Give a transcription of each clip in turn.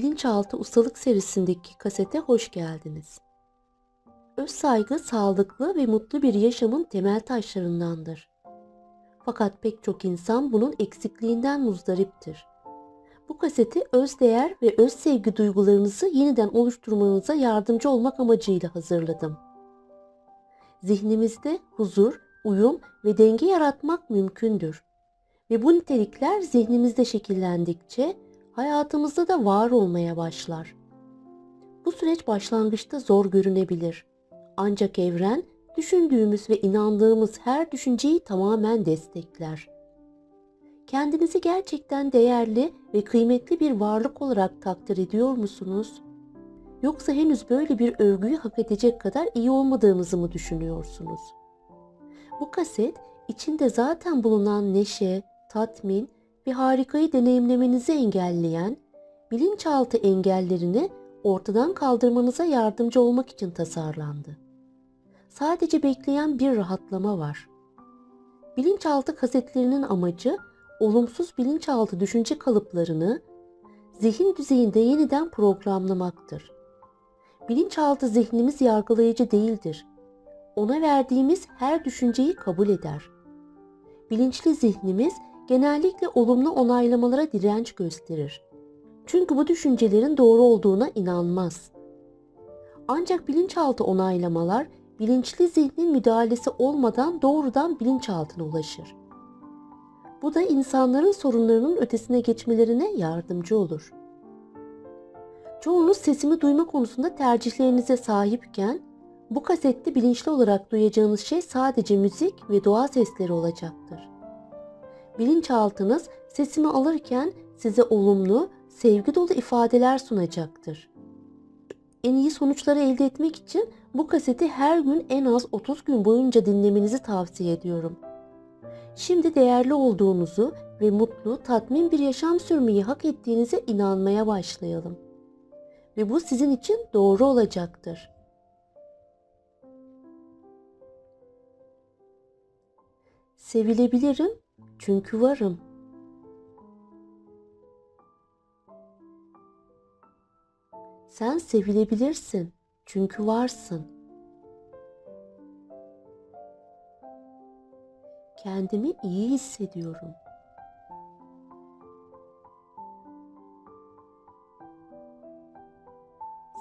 Bilinçaltı Ustalık serisindeki kasete hoş geldiniz. Öz saygı sağlıklı ve mutlu bir yaşamın temel taşlarındandır. Fakat pek çok insan bunun eksikliğinden muzdariptir. Bu kaseti öz değer ve öz sevgi duygularınızı yeniden oluşturmanıza yardımcı olmak amacıyla hazırladım. Zihnimizde huzur, uyum ve denge yaratmak mümkündür. Ve bu nitelikler zihnimizde şekillendikçe hayatımızda da var olmaya başlar. Bu süreç başlangıçta zor görünebilir. Ancak evren düşündüğümüz ve inandığımız her düşünceyi tamamen destekler. Kendinizi gerçekten değerli ve kıymetli bir varlık olarak takdir ediyor musunuz? Yoksa henüz böyle bir övgüyü hak edecek kadar iyi olmadığınızı mı düşünüyorsunuz? Bu kaset içinde zaten bulunan neşe, tatmin ve harikayı deneyimlemenizi engelleyen bilinçaltı engellerini ortadan kaldırmanıza yardımcı olmak için tasarlandı. Sadece bekleyen bir rahatlama var. Bilinçaltı kasetlerinin amacı olumsuz bilinçaltı düşünce kalıplarını zihin düzeyinde yeniden programlamaktır. Bilinçaltı zihnimiz yargılayıcı değildir. Ona verdiğimiz her düşünceyi kabul eder. Bilinçli zihnimiz genellikle olumlu onaylamalara direnç gösterir. Çünkü bu düşüncelerin doğru olduğuna inanmaz. Ancak bilinçaltı onaylamalar bilinçli zihnin müdahalesi olmadan doğrudan bilinçaltına ulaşır. Bu da insanların sorunlarının ötesine geçmelerine yardımcı olur. Çoğunuz sesimi duyma konusunda tercihlerinize sahipken bu kasette bilinçli olarak duyacağınız şey sadece müzik ve doğa sesleri olacaktır. Bilinçaltınız sesimi alırken size olumlu, sevgi dolu ifadeler sunacaktır. En iyi sonuçları elde etmek için bu kaseti her gün en az 30 gün boyunca dinlemenizi tavsiye ediyorum. Şimdi değerli olduğunuzu ve mutlu, tatmin bir yaşam sürmeyi hak ettiğinize inanmaya başlayalım. Ve bu sizin için doğru olacaktır. Sevilebilirim çünkü varım. Sen sevilebilirsin çünkü varsın. Kendimi iyi hissediyorum.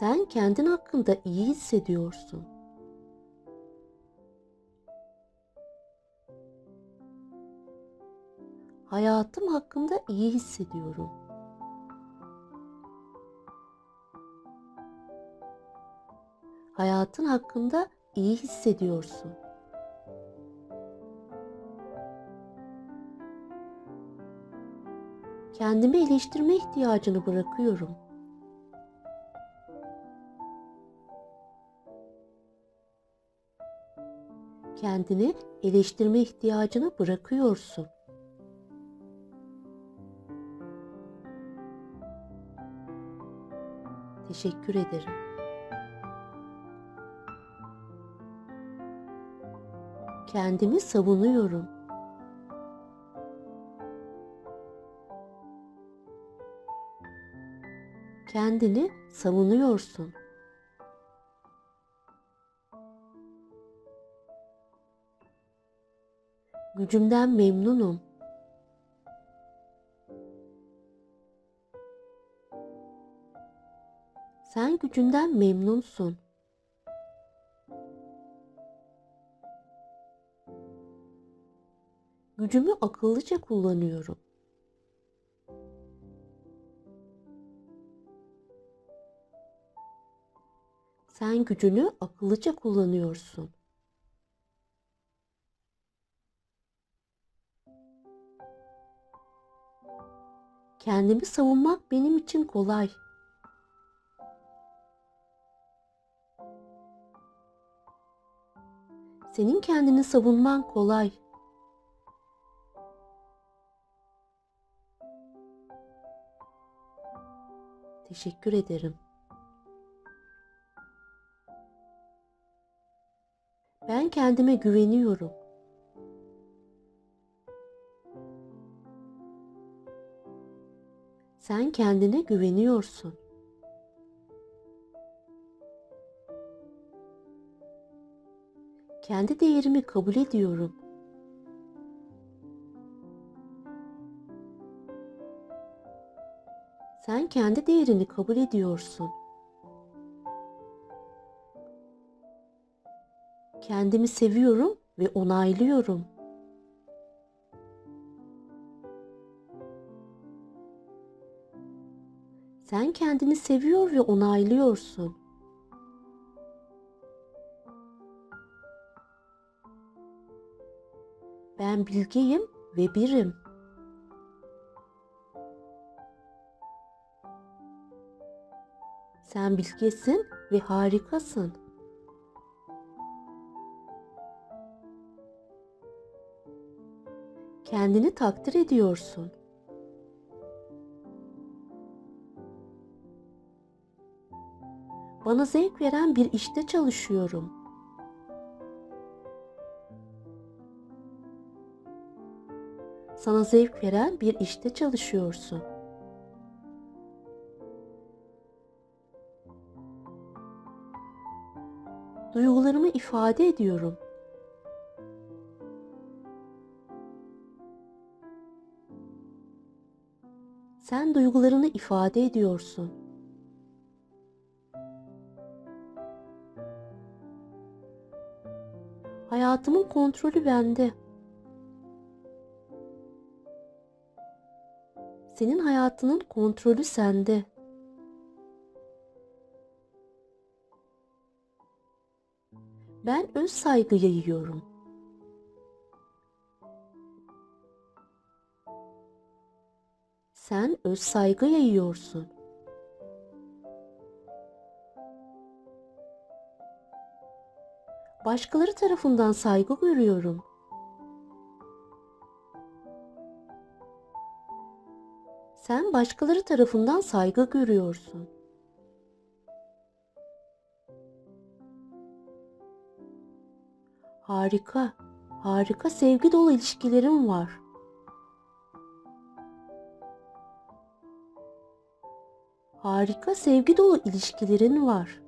Sen kendin hakkında iyi hissediyorsun. Hayatım hakkında iyi hissediyorum. Hayatın hakkında iyi hissediyorsun. Kendimi eleştirme ihtiyacını bırakıyorum. Kendini eleştirme ihtiyacını bırakıyorsun. Teşekkür ederim. Kendimi savunuyorum. Kendini savunuyorsun. Gücümden memnunum. Sen gücünden memnunsun. Gücümü akıllıca kullanıyorum. Sen gücünü akıllıca kullanıyorsun. Kendimi savunmak benim için kolay. Senin kendini savunman kolay. Teşekkür ederim. Ben kendime güveniyorum. Sen kendine güveniyorsun. Kendi değerimi kabul ediyorum. Sen kendi değerini kabul ediyorsun. Kendimi seviyorum ve onaylıyorum. Sen kendini seviyor ve onaylıyorsun. Ben bilgeyim ve birim. Sen bilgesin ve harikasın. Kendini takdir ediyorsun. Bana zevk veren bir işte çalışıyorum. Sana zevk veren bir işte çalışıyorsun. Duygularımı ifade ediyorum. Sen duygularını ifade ediyorsun. Hayatımın kontrolü bende. Senin hayatının kontrolü sende. Ben öz saygı yayıyorum. Sen öz saygı yayıyorsun. Başkaları tarafından saygı görüyorum. Sen başkaları tarafından saygı görüyorsun. Harika, harika sevgi dolu ilişkilerim var. Harika sevgi dolu ilişkilerin var.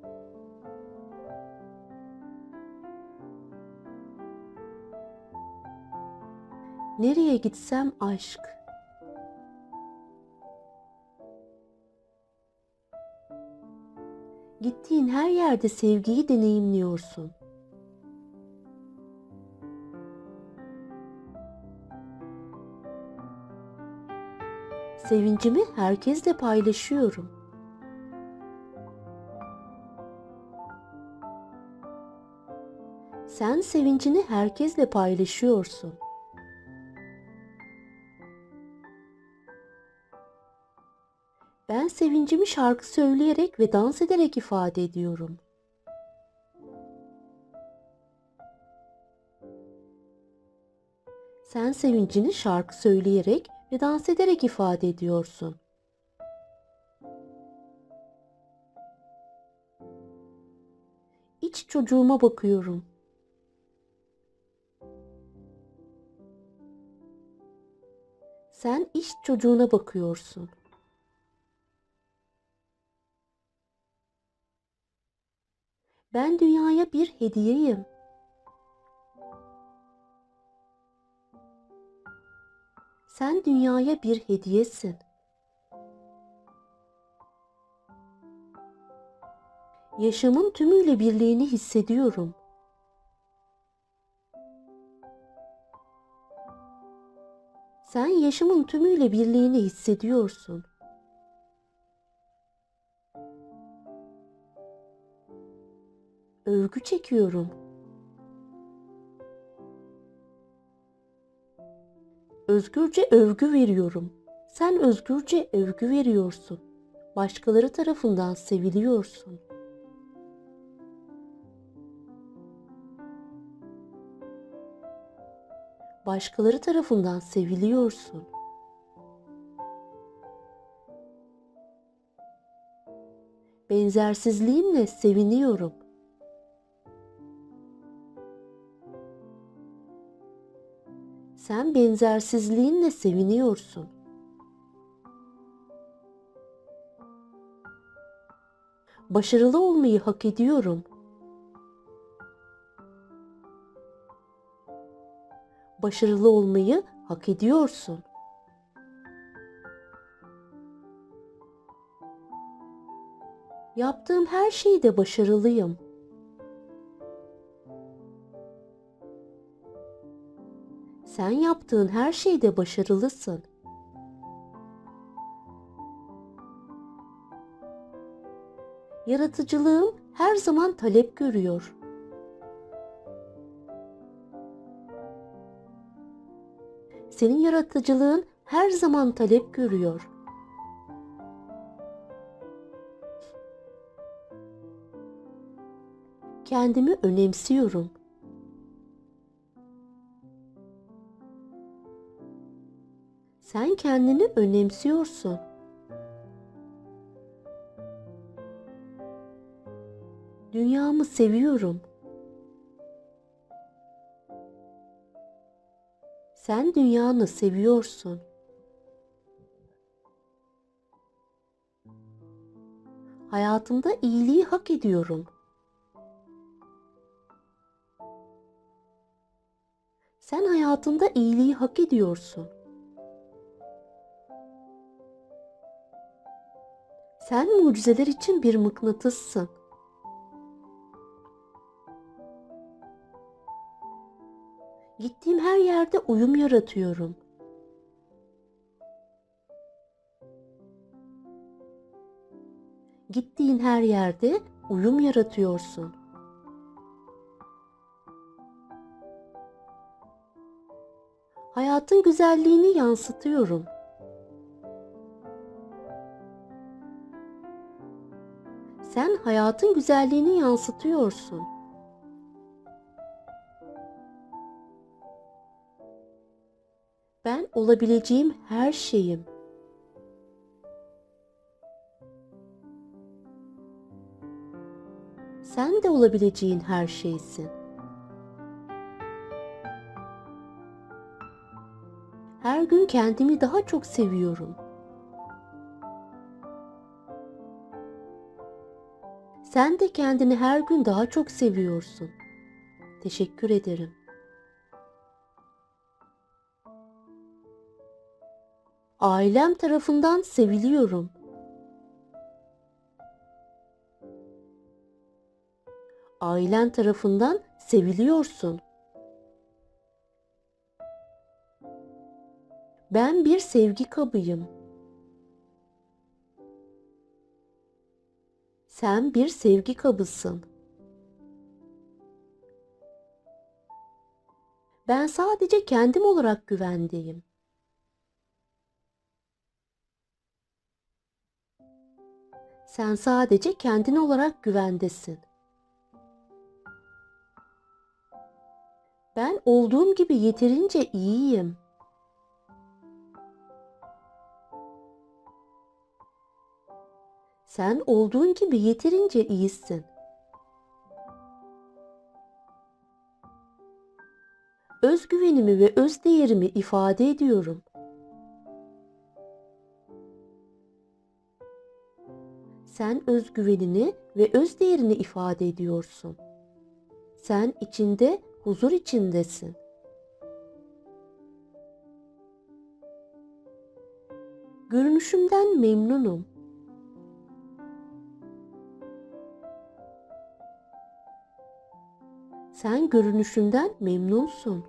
Nereye gitsem aşk. Gittiğin her yerde sevgiyi deneyimliyorsun. Sevincimi herkesle paylaşıyorum. Sen sevincini herkesle paylaşıyorsun. Sevincimi şarkı söyleyerek ve dans ederek ifade ediyorum. Sen sevincini şarkı söyleyerek ve dans ederek ifade ediyorsun. İç çocuğuma bakıyorum. Sen iç çocuğuna bakıyorsun. Ben dünyaya bir hediyeyim. Sen dünyaya bir hediyesin. Yaşamın tümüyle birliğini hissediyorum. Sen yaşamın tümüyle birliğini hissediyorsun. Övgü çekiyorum. Özgürce övgü veriyorum. Sen özgürce övgü veriyorsun. Başkaları tarafından seviliyorsun. Başkaları tarafından seviliyorsun. Benzersizliğimle seviniyorum. Sen benzersizliğinle seviniyorsun. Başarılı olmayı hak ediyorum. Başarılı olmayı hak ediyorsun. Yaptığım her şeyde başarılıyım. Sen yaptığın her şeyde başarılısın. Yaratıcılığım her zaman talep görüyor. Senin yaratıcılığın her zaman talep görüyor. Kendimi önemsiyorum. Sen kendini önemsiyorsun. Dünyamı seviyorum. Sen dünyanı seviyorsun. Hayatımda iyiliği hak ediyorum. Sen hayatında iyiliği hak ediyorsun. Sen mucizeler için bir mıknatıssın. Gittiğim her yerde uyum yaratıyorum. Gittiğin her yerde uyum yaratıyorsun. Hayatın güzelliğini yansıtıyorum. Hayatın güzelliğini yansıtıyorsun. Ben olabileceğim her şeyim. Sen de olabileceğin her şeysin. Her gün kendimi daha çok seviyorum. Sen de kendini her gün daha çok seviyorsun. Teşekkür ederim. Ailem tarafından seviliyorum. Ailen tarafından seviliyorsun. Ben bir sevgi kabıyım. Sen bir sevgi kabısın. Ben sadece kendim olarak güvendeyim. Sen sadece kendin olarak güvendesin. Ben olduğum gibi yeterince iyiyim. Sen olduğun gibi yeterince iyisin. Özgüvenimi ve öz değerimi ifade ediyorum. Sen özgüvenini ve öz değerini ifade ediyorsun. Sen içinde huzur içindesin. Görünüşümden memnunum. Sen görünüşünden memnunsun.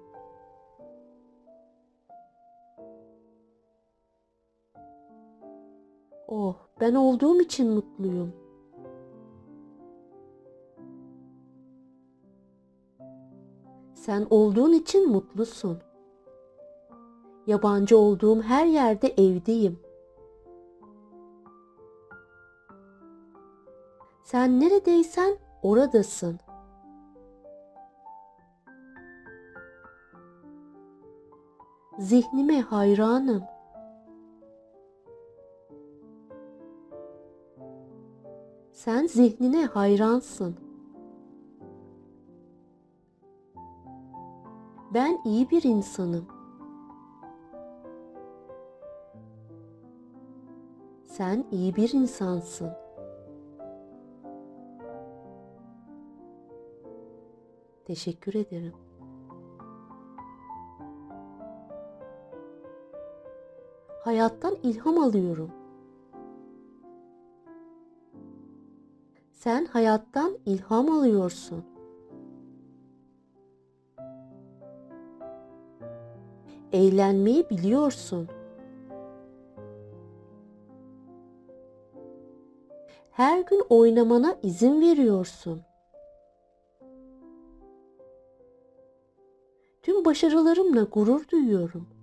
Oh, ben olduğum için mutluyum. Sen olduğun için mutlusun. Yabancı olduğum her yerde evdeyim. Sen neredeysen oradasın. zihnime hayranım. Sen zihnine hayransın. Ben iyi bir insanım. Sen iyi bir insansın. Teşekkür ederim. Hayattan ilham alıyorum. Sen hayattan ilham alıyorsun. Eğlenmeyi biliyorsun. Her gün oynamana izin veriyorsun. Tüm başarılarımla gurur duyuyorum.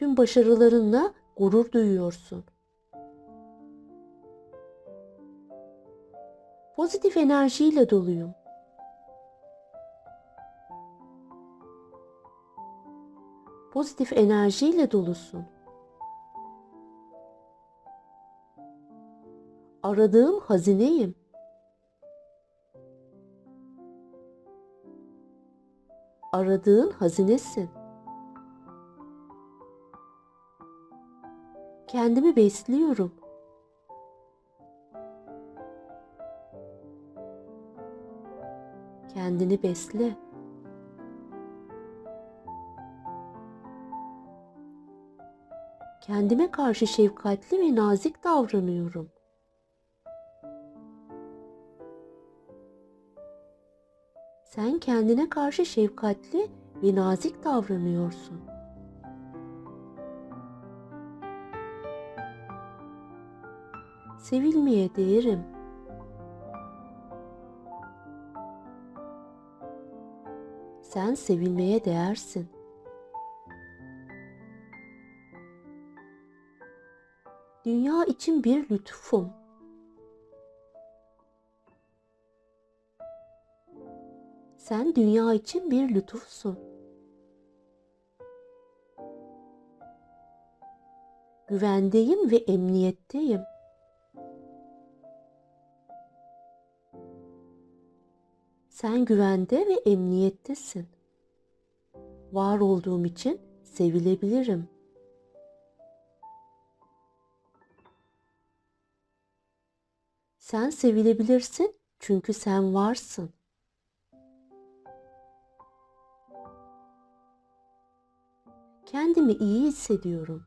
Tüm başarılarınla gurur duyuyorsun. Pozitif enerjiyle doluyum. Pozitif enerjiyle dolusun. Aradığım hazineyim. Aradığın hazinesin. Kendimi besliyorum. Kendini besle. Kendime karşı şefkatli ve nazik davranıyorum. Sen kendine karşı şefkatli ve nazik davranıyorsun. Sevilmeye değerim. Sen sevilmeye değersin. Dünya için bir lütfum. Sen dünya için bir lütufsun. Güvendeyim ve emniyetteyim. Sen güvende ve emniyettesin. Var olduğum için sevilebilirim. Sen sevilebilirsin çünkü sen varsın. Kendimi iyi hissediyorum.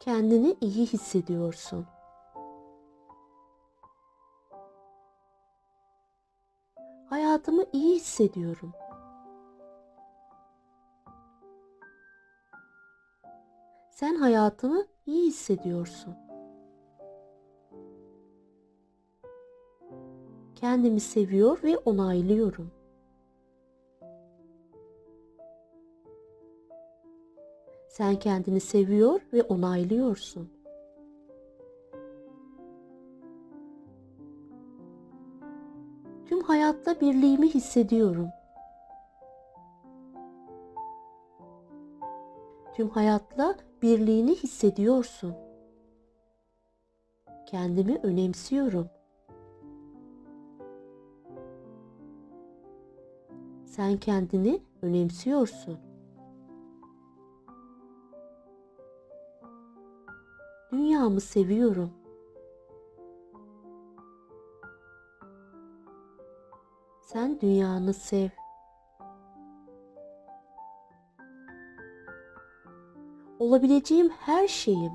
Kendini iyi hissediyorsun. İyi hissediyorum. Sen hayatını iyi hissediyorsun. Kendimi seviyor ve onaylıyorum. Sen kendini seviyor ve onaylıyorsun. Tüm hayatta birliğimi hissediyorum. Tüm hayatla birliğini hissediyorsun. Kendimi önemsiyorum. Sen kendini önemsiyorsun. Dünyamı seviyorum. Sen dünyanı sev. Olabileceğim her şeyim.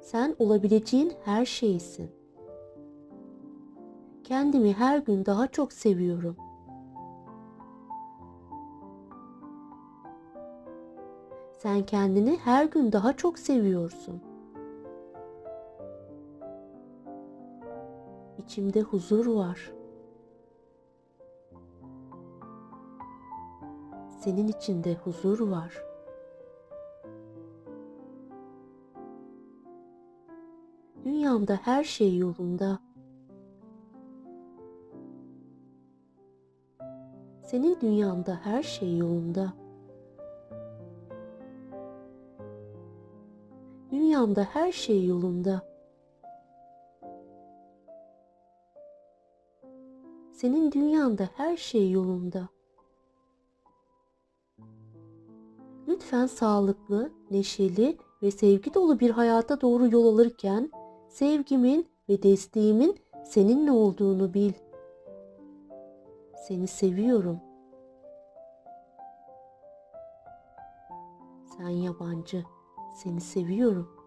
Sen olabileceğin her şeysin. Kendimi her gün daha çok seviyorum. Sen kendini her gün daha çok seviyorsun. İçimde huzur var. Senin içinde huzur var. Dünyamda her şey yolunda. Senin dünyanda her şey yolunda. Dünyamda her şey yolunda. Senin dünyanda her şey yolunda. Lütfen sağlıklı, neşeli ve sevgi dolu bir hayata doğru yol alırken sevgimin ve desteğimin seninle olduğunu bil. Seni seviyorum. Sen yabancı, seni seviyorum.